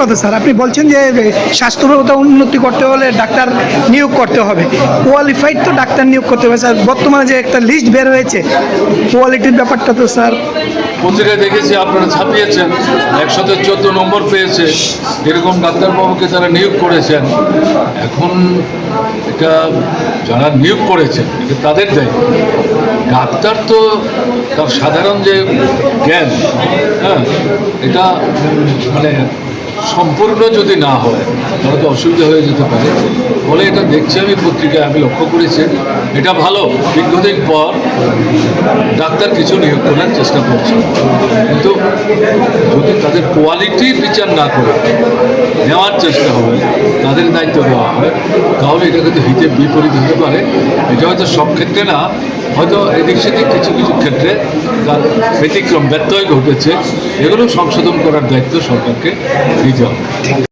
কথা স্যার। আপনি বলছেন যে স্বাস্থ্য ব্যবস্থা উন্নতি করতে হলে ডাক্তার নিয়োগ করতে হবে। কোয়ালিফাইড তো ডাক্তার নিয়োগ করতে হবে স্যার। বর্তমানে যে একটা লিস্ট বের হয়েছে কোয়ালিটির ব্যাপারটা তো স্যার। পত্রিকায় দেখেছি আপনারা ছাপিয়েছেন একশোতে চোদ্দ নম্বর পেয়েছে। এরকম ডাক্তারবাবুকে তারা নিয়োগ করেছেন, এখন এটা যারা নিয়োগ করেছেন, এটা তাদের দায়িত্ব। ডাক্তার তো তার সাধারণ যে জ্ঞান হ্যাঁ এটা মানে সম্পূর্ণ যদি না হয়, তাহলে তো অসুবিধা হয়ে যেতে পারে। ফলে এটা দেখছি আমি পত্রিকায়, আমি লক্ষ্য করেছি। এটা ভালো, দীর্ঘদিন পর ডাক্তার কিছু নিয়োগ করার চেষ্টা করছে। কিন্তু যদি তাদের কোয়ালিটি বিচার না করে, নেওয়ার চেষ্টা হবে, তাদের দায়িত্ব দেওয়া হয় তাহলে এটা কিন্তু হিতে বিপরীত হতে পারে। এটা হয়তো সব ক্ষেত্রে না, হয়তো এদিক সেদিক কিছু কিছু ক্ষেত্রে তার ব্যতিক্রম, ব্যত্যয় ঘটেছে। এগুলো সংশোধন করার দায়িত্ব সরকারকে। নিতে হবে